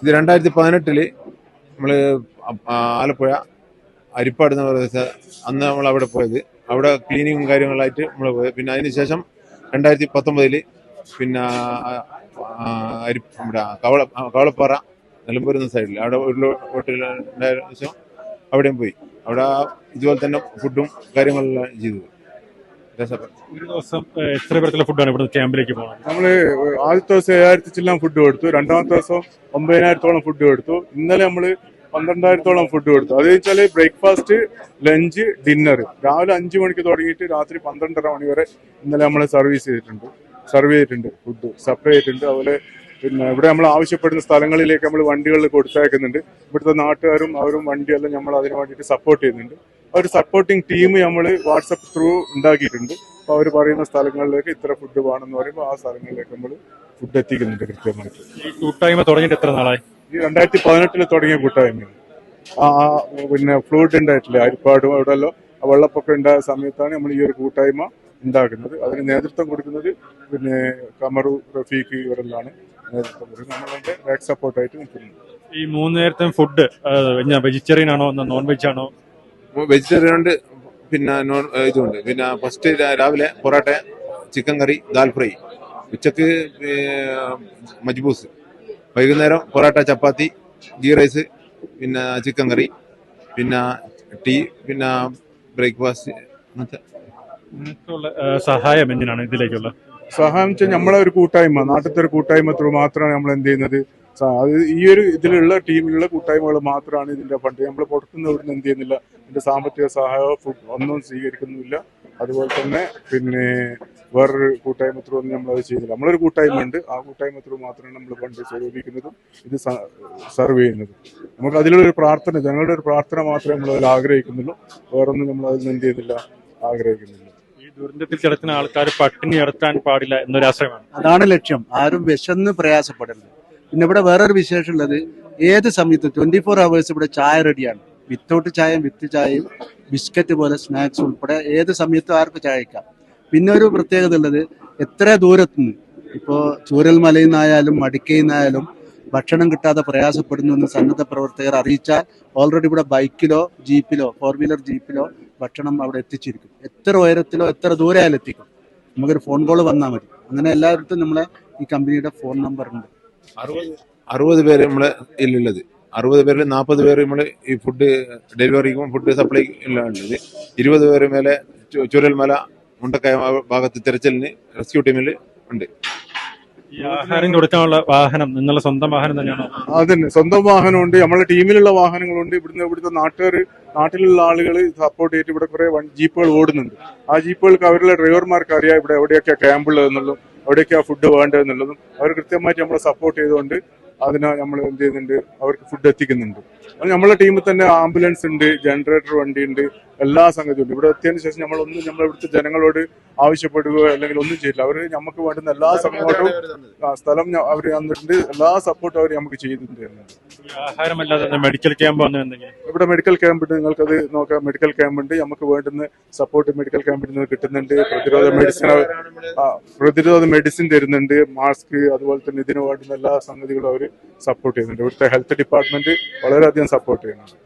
ഇത് രണ്ടായിരത്തി പതിനെട്ടിൽ നമ്മൾ ആലപ്പുഴ അരിപ്പാട് എന്ന് പ്രദേശത്ത് അന്ന് നമ്മൾ അവിടെ പോയത്. അവിടെ ക്ലീനിങ്ങും കാര്യങ്ങളായിട്ട് നമ്മൾ പോയത്. പിന്നെ അതിനുശേഷം രണ്ടായിരത്തി പത്തൊമ്പതിൽ പിന്നെ അരി നമ്മുടെ കവള കവളപ്പാറ നിലമ്പൂർ എന്ന സൈഡിൽ അവിടെ ഒരു ഹോട്ടലിൽ ഉണ്ടായ ശേഷം അവിടെയും പോയി. അവിടെ ഇതുപോലെ തന്നെ ഫുഡും കാര്യങ്ങളെല്ലാം ചെയ്തത് ഒരു എത്ര പേർക്കുള്ള ഫുഡാണ് ഇവിടുന്ന് ക്യാമ്പിലേക്ക് പോകുന്നത് നമ്മൾ ആദ്യത്തെ ദിവസം ഏഴായിരത്തി ചില്ലാം ഫുഡ് കൊടുത്തു. രണ്ടാമത്തെ ദിവസം ഒമ്പതിനായിരത്തോളം ഫുഡ് കൊടുത്തു. ഇന്നലെ നമ്മൾ പന്ത്രണ്ടായിരത്തോളം ഫുഡ് കൊടുത്തു. അത് വെച്ചാൽ ബ്രേക്ക്ഫാസ്റ്റ് ലഞ്ച് ഡിന്നർ രാവിലെ അഞ്ചു മണിക്ക് തുടങ്ങിയിട്ട് രാത്രി പന്ത്രണ്ടര മണി വരെ ഇന്നലെ നമ്മൾ സർവീസ് ചെയ്തിട്ടുണ്ട്. സർവ് ചെയ്തിട്ടുണ്ട് ഫുഡ് സപ്ലൈ ചെയ്തിട്ടുണ്ട്. അതുപോലെ പിന്നെ ഇവിടെ നമ്മൾ ആവശ്യപ്പെടുന്ന സ്ഥലങ്ങളിലേക്ക് നമ്മൾ വണ്ടികളിൽ കൊടുത്തയക്കുന്നുണ്ട്. ഇവിടുത്തെ നാട്ടുകാരും അവരും വണ്ടിയെല്ലാം നമ്മൾ അതിന് വേണ്ടിയിട്ട് സപ്പോർട്ട് ചെയ്യുന്നുണ്ട്. ഒരു സപ്പോർട്ടിംഗ് ടീം നമ്മൾ വാട്സപ്പ് ത്രൂ ഉണ്ടാക്കിയിട്ടുണ്ട്. അപ്പോൾ അവർ പറയുന്ന സ്ഥലങ്ങളിലേക്ക് ഇത്ര ഫുഡ് വേണമെന്ന് പറയുമ്പോൾ ആ സ്ഥലങ്ങളിലേക്ക് നമ്മൾ ഫുഡ് എത്തിക്കുന്നുണ്ട് കൃത്യമായിട്ട്. ഈ കൂട്ടായ്മ തുടങ്ങിയിട്ട് എത്ര നാളായി? ഈ രണ്ടായിരത്തി പതിനെട്ടിൽ തുടങ്ങിയ കൂട്ടായ്മയാണ്. ആ പിന്നെ ഫ്ലൂട്ട് ഉണ്ടായിട്ടില്ലേ? അരിപ്പാടും അവിടെല്ലോ ആ വെള്ളപ്പൊക്കം ഉണ്ടായ സമയത്താണ് നമ്മൾ ഈ ഒരു കൂട്ടായ്മ ഉണ്ടാക്കുന്നത്. അതിന് നേതൃത്വം കൊടുക്കുന്നത് പിന്നെ കമറു റഫീഖ് ഇവരെല്ലാം നേതൃത്വം കൊടുക്കുന്നത്. നമ്മളതിന്റെ ബാക്ക് സപ്പോർട്ടായിട്ട് നിൽക്കുന്നത് ഈ മൂന്ന് നേരത്തെ ഫുഡ് വെജിറ്റേറിയൻ ആണോ നോൺ വെജ് ആണോ? വെജിറ്റേറിയൻ ഉണ്ട് പിന്നെ നോൺ ഇതുണ്ട്. പിന്നെ ഫസ്റ്റ് രാവിലെ parotta chicken curry dal fry ഉച്ചയ്ക്ക് മജ്ബൂസ്. വൈകുന്നേരം പൊറോട്ട ചപ്പാത്തി ഗീ റൈസ് പിന്നെ ചിക്കൻ കറി പിന്നെ ടീ പിന്നെ ബ്രേക്ക്ഫാസ്റ്റ് അങ്ങനത്തെ. സഹായം എന്തിനാണ് ഇതിലേക്കുള്ള? സഹായം വെച്ചാൽ നമ്മളെ ഒരു കൂട്ടായ്മ നാട്ടിലത്തെ ഒരു കൂട്ടായ്മ ത്രൂ മാത്രമാണ് നമ്മൾ എന്ത് ചെയ്യുന്നത്. ഈ ഒരു ഇതിലുള്ള ടീമിലുള്ള കൂട്ടായ്മകൾ മാത്രമാണ് ഇതിന്റെ ഫണ്ട്. നമ്മൾ പുറത്തുനിന്ന് ഇവിടുന്ന് എന്ത് ചെയ്യുന്നില്ല. ഇതിന്റെ സാമ്പത്തിക സഹായമോ ഫുഡ് ഒന്നും സ്വീകരിക്കുന്നില്ല അതുപോലെ തന്നെ പിന്നെ വേറൊരു കൂട്ടായ്മ ത്രൂ ഒന്നും നമ്മൾ അത് ചെയ്യുന്നില്ല. നമ്മളൊരു കൂട്ടായ്മ ഉണ്ട് ആ കൂട്ടായ്മ ത്രൂ മാത്രമാണ് നമ്മൾ ഫണ്ട് സ്വരൂപിക്കുന്നതും ഇത് സർവ് ചെയ്യുന്നതും. നമുക്ക് അതിലുള്ള ഒരു പ്രാർത്ഥന ജനങ്ങളുടെ ഒരു പ്രാർത്ഥന മാത്രമേ നമ്മൾ അതിൽ ആഗ്രഹിക്കുന്നുള്ളൂ. വേറൊന്നും നമ്മൾ അതിൽ എന്ത് ചെയ്യുന്നില്ല ആഗ്രഹിക്കുന്നില്ല. ഈ ദുരന്തത്തിൽ കിടക്കുന്ന ആൾക്കാർ പട്ടിണി നടത്താൻ പാടില്ല എന്നൊരു ആശ്രയമാണ് അതാണ് ലക്ഷ്യം. ആരും വിശന്ന് പ്രയാസപ്പെടരുത്. പിന്നെ ഇവിടെ വേറൊരു വിശേഷം ഉള്ളത് ഏത് സമയത്തും ട്വന്റി ഫോർ അവേഴ്സ് ഇവിടെ ചായ റെഡിയാണ് വിത്തൗട്ട് ചായയും വിത്ത് ചായയും ബിസ്ക്കറ്റ് പോലെ സ്നാക്സ് ഉൾപ്പെടെ ഏത് സമയത്തും ആർക്കും ചായക്കാം പിന്നെ ഒരു പ്രത്യേകത ഉള്ളത് എത്ര ദൂരത്തുനിന്ന് ഇപ്പോൾ ചൂരൽമലയിൽ നിന്നായാലും മടിക്കയിൽ നിന്നായാലും ഭക്ഷണം കിട്ടാതെ പ്രയാസപ്പെടുന്നു എന്ന് സന്നദ്ധ പ്രവർത്തകർ അറിയിച്ചാൽ ഓൾറെഡി ഇവിടെ ബൈക്കിലോ ജീപ്പിലോ ഫോർ വീലർ ജീപ്പിലോ ഭക്ഷണം അവിടെ എത്തിച്ചിരിക്കും. എത്ര ഉയരത്തിലോ എത്ര ദൂരെ ആയാലും എത്തിക്കും. നമുക്കൊരു ഫോൺ കോൾ വന്നാൽ മതി. അങ്ങനെ എല്ലായിടത്തും നമ്മളെ ഈ കമ്പനിയുടെ ഫോൺ നമ്പർ ഉണ്ട്. അറുപത് അറുപത് പേര് നമ്മളെ ഇതിലുള്ളത് അറുപത് പേരിൽ നാൽപ്പത് പേര് നമ്മൾ ഈ ഫുഡ് ഡെലിവറിക്കും ഫുഡ് സപ്ലൈ ഉള്ളത് ഇരുപത് പേര് മേലെ ചുരൽമല മുണ്ടക്കയ ഭാഗത്ത് തിരച്ചിലിന് റെസ്ക്യൂ ടീമിൽ ഉണ്ട്. ഈ ആഹാരം കൊടുക്കാനുള്ള വാഹനം നിങ്ങളുടെ സ്വന്തം വാഹനം തന്നെയാണോ? അതെ സ്വന്തം വാഹനമുണ്ട്. നമ്മളെ ടീമിലുള്ള വാഹനങ്ങളുണ്ട്. ഇവിടുന്ന് ഇവിടുത്തെ നാട്ടുകാർ നാട്ടിലുള്ള ആളുകൾ സപ്പോർട്ട് ചെയ്തിട്ട് ഇവിടെ കുറെ ജീപ്പുകൾ ഓടുന്നുണ്ട്. ആ ജീപ്പുകൾക്ക് അവരുടെ ഡ്രൈവർമാർക്ക് അറിയാം ഇവിടെ എവിടെയൊക്കെ ക്യാമ്പുള്ളത് ഫുഡ് ഫുഡ് വേണ്ടതെന്നുള്ളതും അവർ കൃത്യമായിട്ട് നമ്മളെ സപ്പോർട്ട് ചെയ്തുകൊണ്ട് അതിനെ നമ്മൾ എന്ത് ചെയ്യുന്നുണ്ട്? അവർക്ക് ഫുഡ് എത്തിക്കുന്നുണ്ട്. അത് നമ്മളെ ടീമിൽ തന്നെ ആംബുലൻസ് ഉണ്ട് ജനറേറ്റർ വണ്ടി ഉണ്ട് എല്ലാ സംഗതിയും ഉണ്ട് ഇവിടെ എത്തിയതിനു ശേഷം നമ്മളൊന്നും നമ്മൾ ഇവിടുത്തെ ജനങ്ങളോട് ആവശ്യപ്പെടുകയോ അല്ലെങ്കിൽ ഒന്നും ചെയ്യില്ല. അവർ നമുക്ക് വേണ്ടുന്ന എല്ലാ സപ്പോർട്ടും ആ, സ്ഥലം അവർ തന്നിട്ടുണ്ട്. എല്ലാ സപ്പോർട്ടും അവർ നമുക്ക് ചെയ്തിട്ടുണ്ട്. ആഹാരമല്ലാതെ മെഡിക്കൽ ക്യാമ്പ് ഇവിടെ മെഡിക്കൽ ക്യാമ്പ് ഉണ്ട്. നിങ്ങൾക്കത് നോക്കാം. മെഡിക്കൽ ക്യാമ്പ് ഉണ്ട്. നമുക്ക് വേണ്ടുന്ന സപ്പോർട്ട് മെഡിക്കൽ ക്യാമ്പിൽ നിന്ന് കിട്ടുന്നുണ്ട്. പ്രതിരോധ മെഡിസിൻ ആ, പ്രതിരോധ മെഡിസിൻ തരുന്നുണ്ട്. മാസ്ക് അതുപോലെ തന്നെ ഇതിന് വേണ്ടുന്ന എല്ലാ സംഗതികളും അവർ സപ്പോർട്ട് ചെയ്യുന്നുണ്ട്. ഇവിടുത്തെ ഹെൽത്ത് ഡിപ്പാർട്ട്മെന്റ് വളരെയധികം സപ്പോർട്ട് ചെയ്യുന്നുണ്ട്.